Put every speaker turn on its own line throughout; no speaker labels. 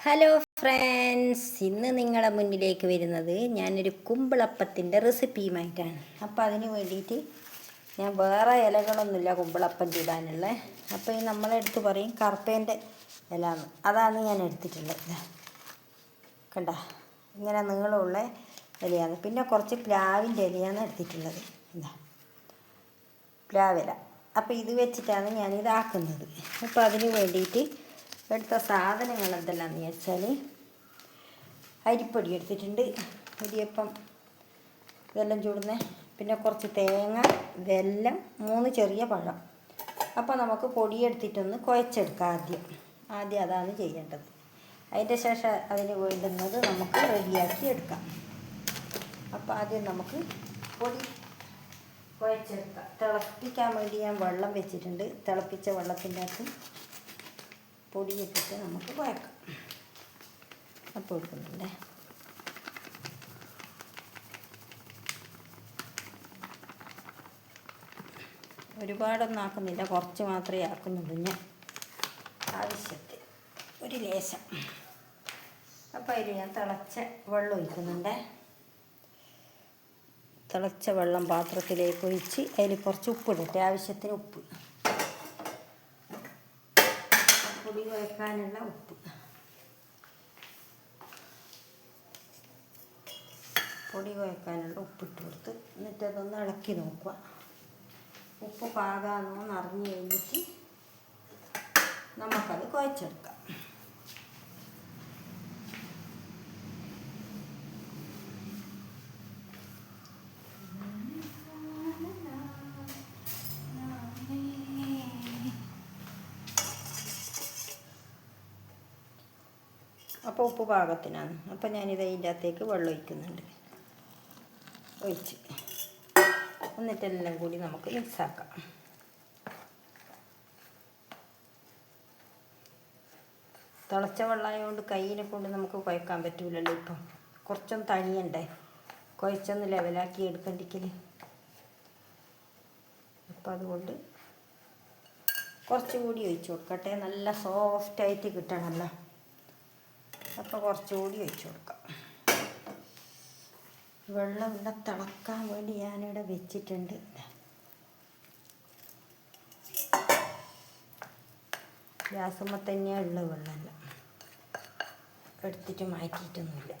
Hello friends ഇന്ന് നിങ്ങളുടെ മുന്നിലേക്ക് വരുന്നത് ഞാനൊരു കുമ്പിളപ്പത്തിന്റെ റെസിപ്പിയുമായിട്ടാണ് അപ്പോൾ അതിന് വേണ്ടിയിട്ട് ഞാൻ വേറെ ഇലകളൊന്നുമില്ല കുമ്പിളപ്പം ചൂടാനുള്ളത് അപ്പോൾ ഈ നമ്മളെടുത്ത് പറയും കറുപ്പേന്റെ ഇല അതാണ് ഞാൻ എടുത്തിട്ടുള്ളത്. കണ്ട? ഇങ്ങനെ നീളമുള്ള ഇലയാണ്. പിന്നെ കുറച്ച് പ്ലാവിന്റെ ഇലയാണ് എടുത്തിട്ടുള്ളത്. എന്താ പ്ലാവില. അപ്പോൾ ഇത് വെച്ചിട്ടാണ് ഞാനിതാക്കുന്നത്. അപ്പോൾ അതിന് വേണ്ടിയിട്ട് എടുത്ത സാധനങ്ങൾ എന്തെല്ലാമെന്ന് വെച്ചാൽ അരിപ്പൊടി എടുത്തിട്ടുണ്ട്. ഇടിയപ്പം ഇതെല്ലാം ചൂടുന്ന. പിന്നെ കുറച്ച് തേങ്ങ വെല്ലം മൂന്ന് ചെറിയ പഴം. അപ്പോൾ നമുക്ക് പൊടിയെടുത്തിട്ടൊന്ന് കുഴച്ചെടുക്കാം ആദ്യം. ആദ്യം അതാണ് ചെയ്യേണ്ടത്. അതിന്റെ ശേഷം അതിന് വേണ്ടുന്നത് നമുക്ക് റെഡിയാക്കി എടുക്കാം. അപ്പോൾ ആദ്യം നമുക്ക് പൊടി കുഴച്ചെടുക്കാം. തിളപ്പിക്കാൻ വേണ്ടി ഞാൻ വെള്ളം വെച്ചിട്ടുണ്ട്. തിളപ്പിച്ച വെള്ളത്തിന്റെ അകത്ത് പൊടി ഇട്ടിട്ട് നമുക്ക് കുഴക്കാം. അപ്പോൾ എടുക്കുന്നുണ്ടേ. ഒരുപാടൊന്നും ആക്കുന്നില്ല. കുറച്ച് മാത്രമേ ആക്കുന്നുള്ളൂ ഞാൻ. ആവശ്യത്തിൽ ഒരു ലേശം. അപ്പോൾ അതിൽ ഞാൻ തിളച്ച വെള്ളം ഒഴിക്കുന്നുണ്ട്. തിളച്ച വെള്ളം പാത്രത്തിലേക്ക് ഒഴിച്ച് അതിൽ കുറച്ച് ഉപ്പിടട്ടെ. ആവശ്യത്തിന് ഉപ്പ് പൊടി കുഴക്കാനുള്ള ഉപ്പ്. പൊടി കുഴക്കാനുള്ള ഉപ്പിട്ട് കൊടുത്ത് എന്നിട്ട് അതൊന്ന് ഇളക്കി നോക്കുക. ഉപ്പ് പാകാന്നോ അറിഞ്ഞു കഴിഞ്ഞിട്ട് നമുക്കത് കുഴച്ചെടുക്കാം. അപ്പോൾ ഉപ്പ് പാകത്തിനാണ്. അപ്പോൾ ഞാനിത് അതിന്റെ അകത്തേക്ക് വെള്ളം ഒഴിക്കുന്നുണ്ട്. ഒഴിച്ച്. എന്നിട്ടെല്ലാം കൂടി നമുക്ക് മിക്സാക്കാം തിളച്ച വെള്ളമായതുകൊണ്ട് കയ്യിനെ കൊണ്ട് നമുക്ക് കുഴക്കാൻ പറ്റൂലല്ലോ ഇപ്പം. കുറച്ചൊന്ന് തണിയണ്ടേ. കുഴച്ചൊന്ന് ലെവലാക്കി എടുക്കണ്ടിക്കൽ അപ്പം അതുകൊണ്ട് കുറച്ചും കൂടി ഒഴിച്ചു കൊടുക്കട്ടെ. നല്ല സോഫ്റ്റായിട്ട് കിട്ടണമല്ലോ. അപ്പോൾ കുറച്ചുകൂടി ഒഴിച്ചു കൊടുക്കാം. വെള്ളം ഇവിടെ തിളക്കാൻ വേണ്ടി ഞാനിവിടെ വെച്ചിട്ടുണ്ട്. ഗ്യാസമ്മ തന്നെയാണ് ഉള്ള വെള്ളമല്ല. എടുത്തിട്ട് മാറ്റിയിട്ടൊന്നുമില്ല.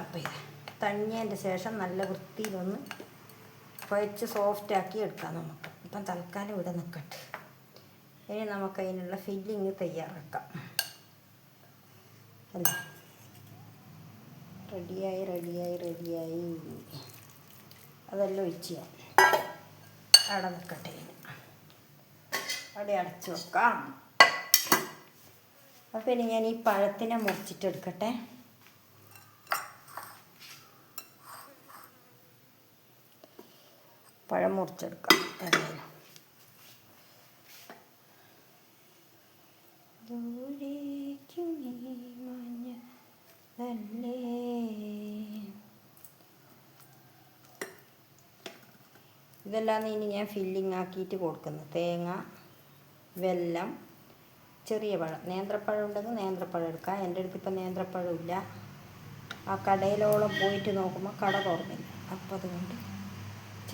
അപ്പം ഇത് ശേഷം നല്ല വൃത്തിയിലൊന്ന് കുഴച്ച് സോഫ്റ്റാക്കി എടുക്കാം നമുക്ക്. ഇപ്പം തൽക്കാലം ഇവിടെ നിൽക്കട്ടെ ഇനി നമുക്ക് അതിനുള്ള ഫില്ലിങ് തയ്യാറാക്കാം. അല്ലേ? റെഡിയായി റെഡിയായി റെഡിയായി. അതെല്ലാം ഒഴിച്ച് ഞാൻ അവിടെ നിൽക്കട്ടെ അവിടെ അടച്ചു വെക്കാം. അപ്പം ഇനി ഞാൻ ഈ പഴത്തിനെ മുറിച്ചിട്ടെടുക്കട്ടെ. പഴം മുറിച്ചെടുക്കാം. മഞ്ഞതല്ലേ. ഇതെല്ലാം ഇനി ഞാൻ ഫില്ലിംഗ് ആക്കിയിട്ട് കൊടുക്കുന്നു. തേങ്ങ വെല്ലം ചെറിയ പഴം. നേന്ത്രപ്പഴം ഉണ്ടെങ്കിൽ നേന്ത്രപ്പഴം എടുക്കാം. എന്റെ അടുത്ത് ഇപ്പം നേന്ത്രപ്പഴം ഇല്ല ആ കടയിലോളം പോയിട്ട് നോക്കുമ്പോൾ കട തുറന്നില്ല. അപ്പം അതുകൊണ്ട്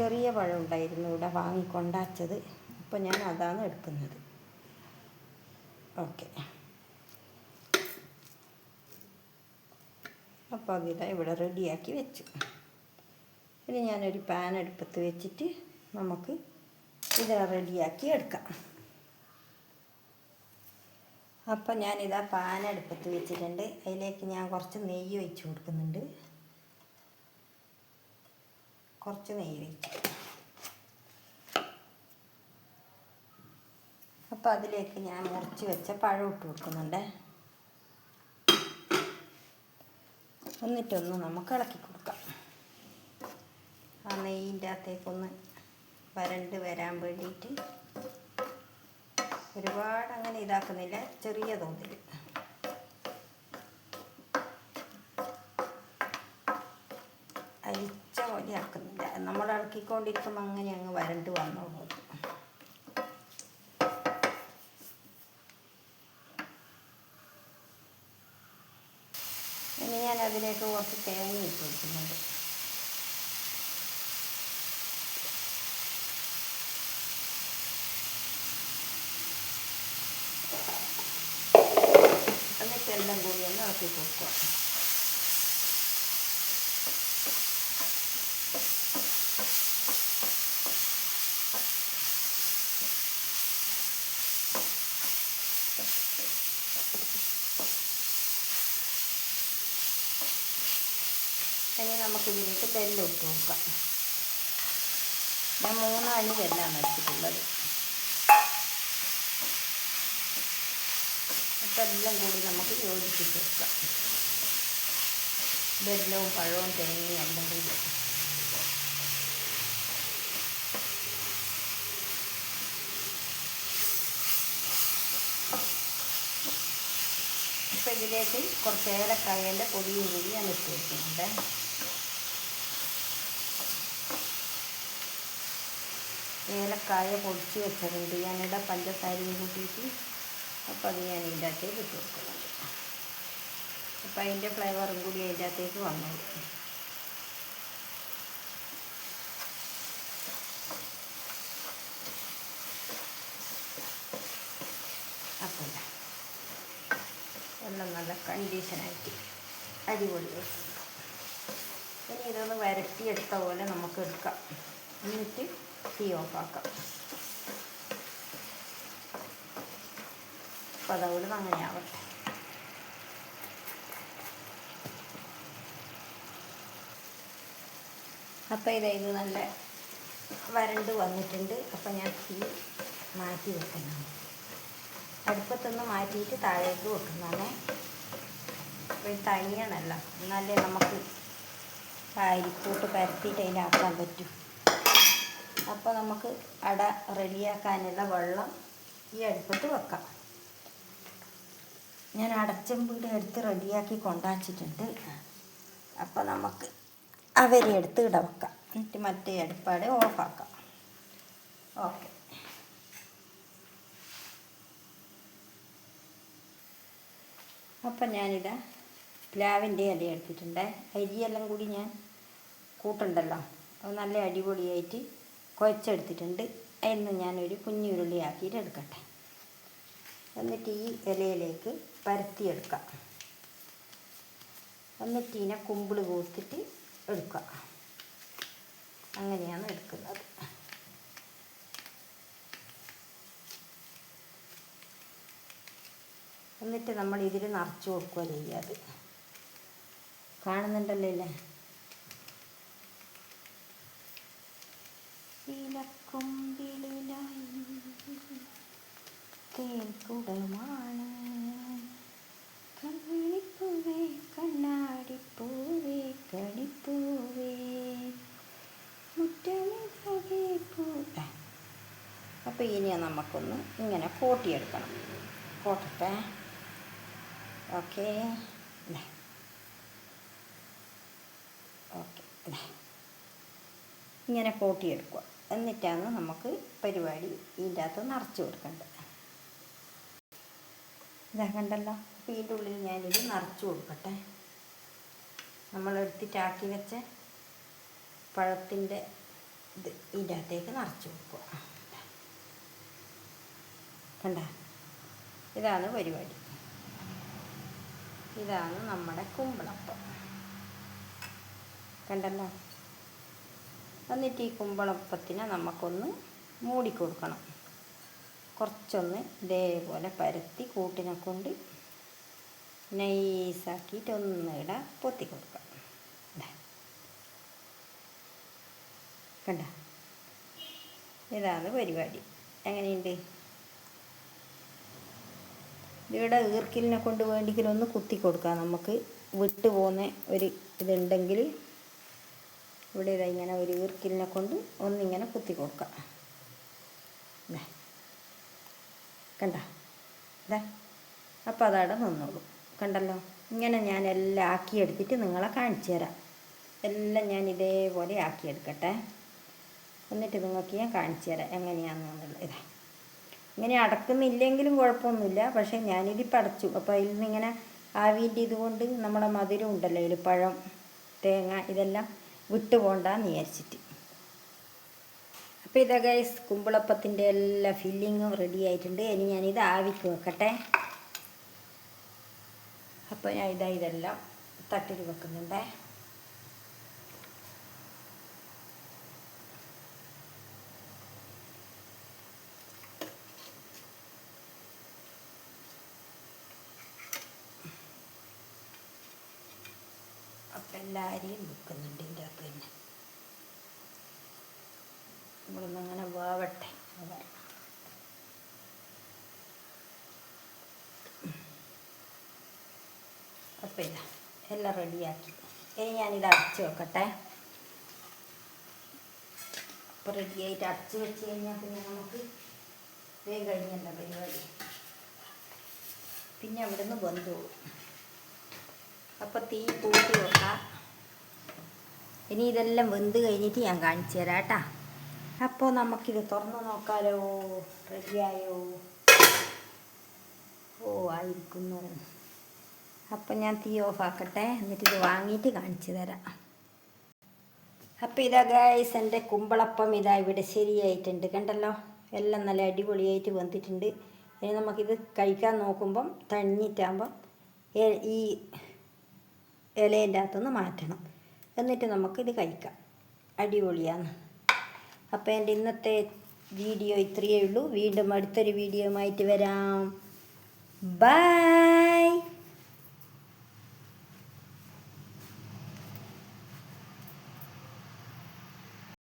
ചെറിയ പഴം ഉണ്ടായിരുന്നു ഇവിടെ വാങ്ങിക്കൊണ്ടാച്ചത്. അപ്പോൾ ഞാൻ അതാണ് എടുക്കുന്നത്. ഓക്കെ. അപ്പോൾ അതിതാ ഇവിടെ റെഡിയാക്കി വെച്ചു. ഇനി ഞാനൊരു പാൻ അടുപ്പത്ത് വെച്ചിട്ട് നമുക്ക് ഇത് റെഡിയാക്കി എടുക്കാം. അപ്പം ഞാനിതാ പാൻ അടുപ്പത്ത് വെച്ചിട്ടുണ്ട്. അതിലേക്ക് ഞാൻ കുറച്ച് നെയ്യ് ഒഴിച്ച് കൊടുക്കുന്നുണ്ട്. കുറച്ച് നെയ്യ്. ഒഴിച്ചു അപ്പോൾ അതിലേക്ക് ഞാൻ മുറിച്ച് വെച്ച പഴം ഇട്ട് കൊടുക്കുന്നുണ്ട്. എന്നിട്ടൊന്ന് നമുക്ക് ഇളക്കി കൊടുക്കാം. ആ നെയ്യിന്റെ അകത്തേക്കൊന്ന് വരണ്ട് വരാൻ വേണ്ടിയിട്ട് ഒരുപാട് അങ്ങനെ ഇതാക്കുന്നില്ല ചെറിയ തോതിൽ അരിച്ച പോലെ ആക്കുന്നില്ല നമ്മൾ ഇളക്കിക്കൊണ്ടിരിക്കുമ്പോൾ അങ്ങനെ അങ്ങ് വരണ്ട് വന്നോളൂ. ഇനി ഞാൻ അതിലേക്ക് കുറച്ച് തേങ്ങ ഇട്ട് വെക്കുന്നുണ്ട്. എന്നിട്ട് എല്ലാം കൂടി ഒന്ന് ഇളക്കി കൊടുക്കുക ഇനി നമുക്ക് ഇതിലേക്ക് ബെല്ല് ഇട്ട് നോക്കാം. ഞാൻ മൂന്ന് അണി ബെല്ലാണ് വെച്ചിട്ടുള്ളത് അപ്പം എല്ലാം കൂടി നമുക്ക് യോജിപ്പിച്ച് വെക്കാം. ബെല്ലവും പഴവും തേങ്ങയും എല്ലാം കൂടി ഇപ്പം ഇതിലേക്ക് കുറച്ച് ഏലക്കായന്റെ പൊടിയും കൂടി ഞാൻ ഇട്ട് വെക്കുന്നുണ്ട്. ഏലക്കായ പൊടിച്ച് വെച്ചിട്ടുണ്ട്. ഞാനിവിടെ പഞ്ചസാരയും കൂട്ടിയിട്ട് അപ്പോൾ അത് ഞാൻ ഇതിന്റെ അകത്തേക്ക് ഇട്ട് കൊടുക്കുന്നുണ്ട്. അപ്പോൾ അതിന്റെ ഫ്ലേവറും കൂടി അതിന്റെ അകത്തേക്ക് വന്നോളൂ. അപ്പം. എല്ലാം നല്ല കണ്ടീഷനായിട്ട് അടിപൊളി ഇനി ഇതൊന്ന് വരട്ടിയെടുത്ത പോലെ നമുക്ക് എടുക്കാം. എന്നിട്ട് തീ ഓഫാക്കാം അപ്പോൾ അതവിടെ അങ്ങനെയാവട്ടെ. അപ്പോൾ ഇത് നല്ല വരണ്ട് വന്നിട്ടുണ്ട്. അപ്പോൾ ഞാൻ തീ മാറ്റി വെക്കുന്നതാണ്. അടുപ്പത്തൊന്ന് മാറ്റിയിട്ട് താഴേക്ക് വെക്കുന്നതാണ്. അപ്പോൾ തനിയണല്ല. എന്നാലേ നമുക്ക് അരിക്കൂട്ട് പരത്തിയിട്ട് അതിന്റെ ആക്കാൻ പറ്റും. അപ്പോൾ നമുക്ക് അട റെഡിയാക്കാനുള്ള വെള്ളം ഈ അടുപ്പത്ത് വെക്കാം. ഞാൻ അടച്ചമ്പീട് എടുത്ത് റെഡിയാക്കി കൊണ്ടാച്ചിട്ടുണ്ട്. അപ്പോൾ നമുക്ക് അവരെ എടുത്ത് ഇട വെക്കാം. എന്നിട്ട് മറ്റേ അടുപ്പാടെ ഓഫാക്കാം. ഓക്കെ. അപ്പം ഞാനിതാ പ്ലാവിന്റെ ഇല എടുത്തിട്ടുണ്ട്. അരിയെല്ലാം കൂടി ഞാൻ കൂട്ടുണ്ടല്ലോ. അത് നല്ല അടിപൊളിയായിട്ട് കുഴച്ചെടുത്തിട്ടുണ്ട്. അതിന്ന് ഞാനൊരു കുഞ്ഞുരുളി ആക്കിയിട്ട് എടുക്കട്ടെ എന്നിട്ട് ഈ ഇലയിലേക്ക് പരത്തിയെടുക്കാം. എന്നിട്ട് ഇതിനെ കുമ്പിൾ കൂത്തിട്ട് എടുക്കുക അങ്ങനെയാണ് എടുക്കുന്നത്. എന്നിട്ട് നമ്മൾ ഇതിൽ നിറച്ച് കൊടുക്കുക ചെയ്യാതെ കാണുന്നുണ്ടല്ലോ അല്ലേ ഇലക്കൊമ്പിളിലായി തേൻകുടമാണ് കണ്ണിപ്പൂവേ കണ്ണാടിപ്പൂവേ കണിപ്പൂവേ. മുറ്റമിതകെ പൂ അപ്പോൾ ഇനി നമുക്കൊന്ന് ഇങ്ങനെ കോട്ടിയെടുക്കണം. കോട്ടട്ടെ. ഓക്കെ. ഓക്കെ. ഇങ്ങനെ കോട്ടിയെടുക്കുക. എന്നിട്ടാണ് നമുക്ക് പരിപാടി ഇതിന്റെ അകത്ത് നിറച്ച് കൊടുക്കേണ്ടത്. ഇതാ കണ്ടല്ലോ? അപ്പോൾ ഇതിന്റെ ഉള്ളിൽ ഞാനിത് നിറച്ച് കൊടുക്കട്ടെ. നമ്മൾ എടുത്തിട്ടാക്കി വെച്ച പഴത്തിന്റെ ഇത് ഇതിന്റെ അകത്തേക്ക് നിറച്ച് കൊടുക്കുക. കണ്ട? ഇതാണ് പരിപാടി. ഇതാണ് നമ്മുടെ കുമ്പളപ്പം. കണ്ടല്ലോ? എന്നിട്ട് ഈ കുമ്പളപ്പത്തിനെ നമുക്കൊന്ന് മൂടിക്കൊടുക്കണം കുറച്ചൊന്ന് ഇതേപോലെ പരത്തി കൂട്ടിനെ കൊണ്ട് നൈസാക്കിയിട്ട് ഒന്നിട പൊത്തി കൊടുക്കാം. കണ്ട? ഇതാണ് പരിപാടി. എങ്ങനെയുണ്ട്? ഇവിടെ ഈർക്കിലിനെ കൊണ്ട് വേണ്ടിയെങ്കിലും ഒന്ന് കുത്തി കൊടുക്കാം. നമുക്ക് വിട്ടു പോകുന്ന ഒരു ഇതുണ്ടെങ്കിൽ ഇവിടെ ഇതാ ഇങ്ങനെ ഒരു ഈർക്കിലിനെ കൊണ്ട് ഒന്നിങ്ങനെ കുത്തി കൊടുക്കാം. കണ്ട? ഇതാ അപ്പോൾ അതവിടെ നിന്നോളൂ. കണ്ടല്ലോ? ഇങ്ങനെ ഞാൻ എല്ലാം ആക്കിയെടുത്തിട്ട് നിങ്ങളെ കാണിച്ചു തരാം. എല്ലാം ഞാൻ ഇതേപോലെ ആക്കിയെടുക്കട്ടെ. എന്നിട്ട് നിങ്ങൾക്ക് ഞാൻ കാണിച്ചു തരാം എങ്ങനെയാണെന്നുള്ളത് ഇതാ. ഇങ്ങനെ അടക്കുന്നില്ലെങ്കിലും കുഴപ്പമൊന്നുമില്ല. പക്ഷേ ഞാനിതിപ്പോൾ അടച്ചു അപ്പോൾ അതിൽ നിന്ന് ഇങ്ങനെ ആവിന്റെ ഇതുകൊണ്ട് നമ്മുടെ മധുരം ഉണ്ടല്ലോ ഇതിൽ പഴം തേങ്ങ ഇതെല്ലാം വിട്ടു പോകണ്ടെന്ന് വിചാരിച്ചിട്ട്. അപ്പോൾ ഇതാ ഗൈസ് കുമ്പിളപ്പത്തിന്റെ എല്ലാ ഫില്ലിങ്ങും റെഡി ആയിട്ടുണ്ട്. ഇനി ഞാനിത് ആവിക്ക് വെക്കട്ടെ. അപ്പോൾ ഞാൻ ഇതാ ഇതെല്ലാം തട്ടിൽ വെക്കുന്നുണ്ടേ. അപ്പം എല്ലാവരെയും വെക്കുന്നുണ്ട് ഇതിന്റെ അകത്ത് തന്നെ. നമ്മളൊന്നും അങ്ങനെ വാവട്ടെ. കുഴപ്പമില്ല. അപ്പം എല്ലാം റെഡിയാക്കി. ഇനി ഞാനിത് അടച്ച് വെക്കട്ടെ. അപ്പോൾ റെഡിയായിട്ട് അടച്ച് വെച്ച് കഴിഞ്ഞാൽ പിന്നെ നമുക്ക് വേഗം കഴിഞ്ഞല്ല പരിപാടി. പിന്നെ അവിടെ നിന്ന് ബന്ധു അപ്പോൾ തീ കൂട്ടി വെക്കാം. ഇനി ഇതെല്ലാം വെന്ത് കഴിഞ്ഞിട്ട് ഞാൻ കാണിച്ചു തരാം കേട്ടാ. അപ്പോൾ നമുക്കിത് തുറന്ന് നോക്കാലോ. റെഡിയായോ ഓ ആയിരിക്കുന്നു. അപ്പം ഞാൻ തീ ഓഫ് ആക്കട്ടെ. എന്നിട്ട് ഇത് വാങ്ങിയിട്ട് കാണിച്ചു തരാം. അപ്പോൾ ഇതാ ഗൈസ് എന്റെ കുമ്പളപ്പം ഇതാ ഇവിടെ ശരിയായിട്ടുണ്ട്. കണ്ടല്ലോ? എല്ലാം നല്ല അടിപൊളിയായിട്ട് വന്നിട്ടുണ്ട് ഇനി നമുക്കിത് കഴിക്കാൻ നോക്കുമ്പം തണ്ണിറ്റാകുമ്പം ഈ ഇലേന്റെ അകത്തുനിന്ന് മാറ്റണം. എന്നിട്ട് നമുക്കിത് കഴിക്കാം. അടിപൊളിയാണ്. അപ്പോൾ എന്റെ ഇന്നത്തെ വീഡിയോ ഇത്രയേ ഉള്ളൂ. വീണ്ടും അടുത്തൊരു വീഡിയോയുമായിട്ട് വരാം. ബൈ